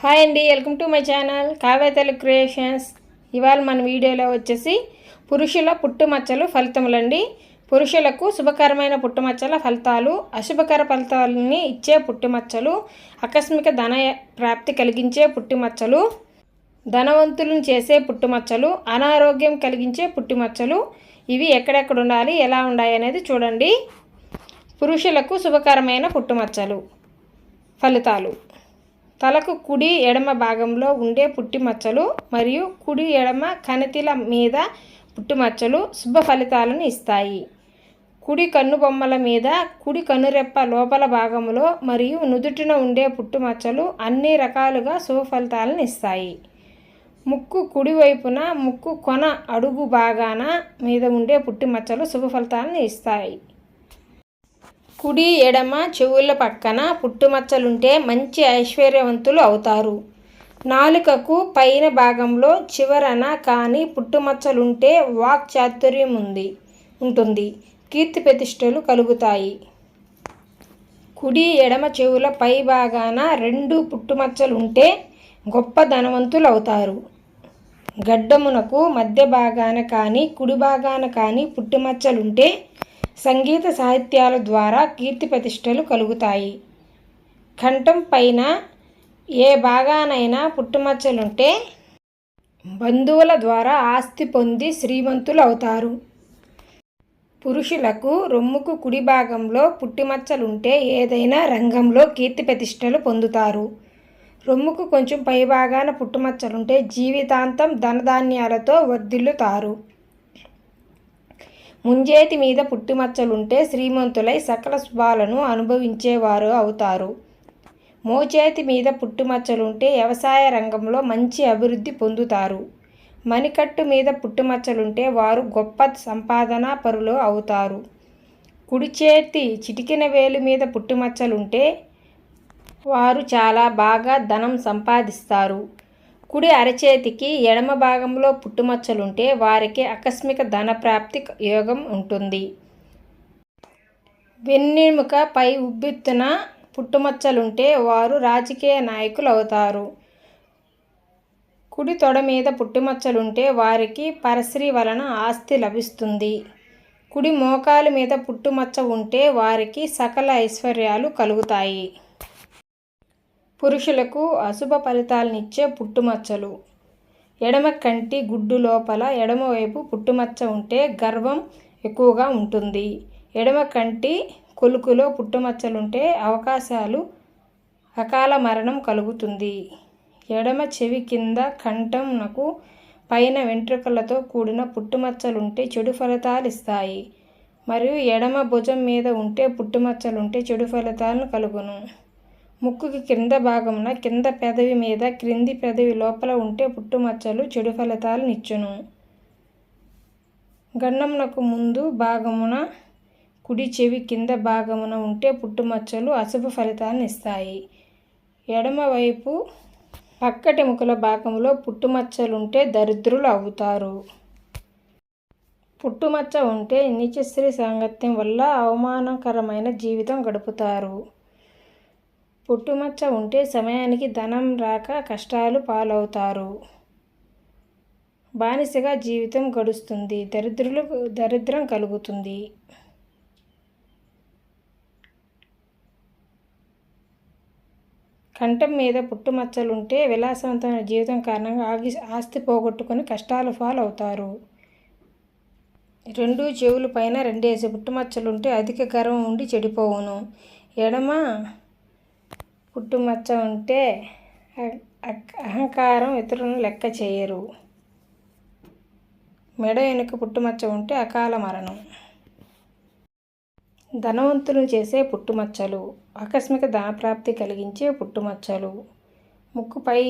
Hi అండి welcome to my channel కావ్యతలు creations. ఇవాళ మన వీడియోలో వచ్చేసి పురుషుల పుట్టుమచ్చలు ఫలితములండి. పురుషులకు శుభకరమైన పుట్టుమచ్చల ఫలితాలు అశుభకర ఫలితాలని ఇచ్చే పుట్టుమచ్చలు ఆకస్మిక ధన ప్రాప్తి కలిగించే పుట్టుమచ్చలు ధనవంతులను చేసే పుట్టుమచ్చలు అనారోగ్యం కలిగించే పుట్టుమచ్చలు ఇవి ఎక్కడెక్కడ ఉండాలి ఎలా ఉండాలి అనేది చూడండి. పురుషులకు శుభకరమైన పుట్టుమచ్చలు ఫలితాలు. తలకు కుడి ఎడమ భాగంలో ఉండే పుట్టిమచ్చలు మరియు కుడి ఎడమ కణితిల మీద పుట్టుమచ్చలు శుభ ఫలితాలను ఇస్తాయి. కుడి కన్ను బొమ్మల మీద కుడి కనురెప్ప లోపల భాగంలో మరియు నుదుటిన ఉండే పుట్టుమచ్చలు అన్ని రకాలుగా శుభ ఫలితాలను ఇస్తాయి. ముక్కు కుడివైపున ముక్కు కొన అడుగు భాగాన మీద ఉండే పుట్టిమచ్చలు శుభ ఫలితాలను ఇస్తాయి. కుడి ఎడమ చెవుల పక్కన పుట్టుమచ్చలుంటే మంచి ఐశ్వర్యవంతులు అవుతారు. నాలుకకు పైన భాగంలో చివరన కానీ పుట్టుమచ్చలుంటే వాక్ చాతుర్యం ఉంది ఉంటుంది. కీర్తి ప్రతిష్టలు కలుగుతాయి. కుడి ఎడమ చెవుల పై భాగాన రెండు పుట్టుమచ్చలుంటే గొప్ప ధనవంతులు అవుతారు గడ్డమునకు మధ్య భాగాన కానీ కుడి భాగాన కానీ పుట్టుమచ్చలుంటే సంగీత సాహిత్యాల ద్వారా కీర్తి ప్రతిష్టలు కలుగుతాయి. కంఠం పైన ఏ భాగానైనా పుట్టుమచ్చలుంటే బంధువుల ద్వారా ఆస్తి పొంది శ్రీమంతులు అవుతారు పురుషులకు రొమ్ముకు కుడి భాగంలో పుట్టిమచ్చలుంటే ఏదైనా రంగంలో కీర్తి ప్రతిష్టలు పొందుతారు. రొమ్ముకు కొంచెం పైభాగాన పుట్టుమచ్చలుంటే జీవితాంతం ధనధాన్యాలతో వర్ధిల్లుతారు. ముంజేతి మీద పుట్టుమచ్చలుంటే శ్రీమంతులై సకల శుభాలను అనుభవించేవారు అవుతారు. మోచేతి మీద పుట్టుమచ్చలుంటే వ్యవసాయ రంగంలో మంచి అభివృద్ధి పొందుతారు. మణికట్టు మీద పుట్టుమచ్చలుంటే వారు గొప్ప సంపాదన పరులు అవుతారు. కుడి చేతి చిటికిన వేలు మీద పుట్టుమచ్చలుంటే వారు చాలా బాగా ధనం సంపాదిస్తారు. కుడి అరచేతికి ఎడమ భాగంలో పుట్టుమచ్చలుంటే వారికి ఆకస్మిక ధన ప్రాప్తి యోగం ఉంటుంది. వెన్నెముక పై ఉబ్బెత్తున పుట్టుమచ్చలుంటే వారు రాజకీయ నాయకులు అవుతారు కుడి తొడ మీద పుట్టుమచ్చలుంటే వారికి పరశ్రీ వలన ఆస్తి లభిస్తుంది. కుడి మోకాలు మీద పుట్టుమచ్చ ఉంటే వారికి సకల ఐశ్వర్యాలు కలుగుతాయి. పురుషులకు అశుభ ఫలితాలనిచ్చే పుట్టుమచ్చలు. ఎడమ కంటి గుడ్డు లోపల ఎడమవైపు పుట్టుమచ్చ ఉంటే గర్వం ఎక్కువగా ఉంటుంది. ఎడమ కంటి కొలుకులో పుట్టుమచ్చలుంటే అవకాశాలు అకాల మరణం కలుగుతుంది. ఎడమ చెవి కింద కంఠంనకు పైన వెంట్రుకలతో కూడిన పుట్టుమచ్చలుంటే చెడు ఫలితాలు ఇస్తాయి మరియు ఎడమ భుజం మీద ఉంటే పుట్టుమచ్చలుంటే చెడు ఫలితాలను కలుగును. ముక్కుకి కింద భాగమున కింద పెదవి మీద క్రింది పెదవి లోపల ఉంటే పుట్టుమచ్చలు చెడు ఫలితాలు నిచ్చును. గండమునకు ముందు భాగమున కుడి చెవి కింద భాగమున ఉంటే పుట్టుమచ్చలు అశుభ ఫలితాలను ఇస్తాయి. ఎడమవైపు పక్కటి ముఖల భాగంలో పుట్టుమచ్చలుంటే దరిద్రులు అవుతారు. పుట్టుమచ్చ ఉంటే నీచశ్రీ సాంగత్యం వల్ల అవమానకరమైన జీవితం గడుపుతారు. పుట్టుమచ్చ ఉంటే సమయానికి ధనం రాక కష్టాలు పాలవుతారు. బానిసగా జీవితం గడుస్తుంది. దరిద్రులు దరిద్రం కలుగుతుంది. కంఠం మీద పుట్టుమచ్చలుంటే విలాసవంతమైన జీవితం కారణంగా ఆగి ఆస్తి పోగొట్టుకుని కష్టాలు పాలవుతారు. రెండు చెవుల పైన రెండేసి పుట్టుమచ్చలుంటే అధిక గర్వం ఉండి చెడిపోవును. ఎడమ పుట్టుమచ్చ ఉంటే అహంకారం ఇతరులను లెక్క చేయరు. మెడ వెనుక పుట్టుమచ్చ ఉంటే అకాల మరణం. ధనవంతులను చేసే పుట్టుమచ్చలు ఆకస్మిక ధనప్రాప్తి కలిగించే పుట్టుమచ్చలు. ముక్కుపై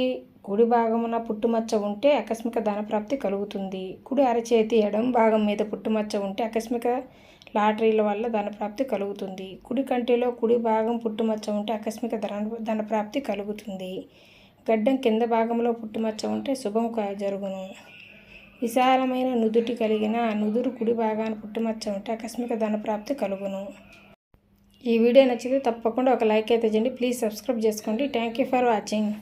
కుడి భాగమున పుట్టుమచ్చ ఉంటే ఆకస్మిక ధనప్రాప్తి కలుగుతుంది. కుడి అరచేతి ఎడం భాగం మీద పుట్టుమచ్చ ఉంటే ఆకస్మిక లాటరీల వల్ల ధనప్రాప్తి కలుగుతుంది. కుడి కంటిలో కుడి భాగం పుట్టుమచ్చ ఉంటే ఆకస్మిక ధన ధనప్రాప్తి కలుగుతుంది. గడ్డం కింద భాగంలో పుట్టుమచ్చ ఉంటే శుభం జరుగును. విశాలమైన నుదుటి కలిగిన నుదురు కుడి భాగాన పుట్టుమచ్చ ఉంటే ఆకస్మిక ధనప్రాప్తి కలుగును. ఈ వీడియో నచ్చితే తప్పకుండా ఒక లైక్ అయితే చేయండి. ప్లీజ్ సబ్స్క్రైబ్ చేసుకోండి. Thank you for watching.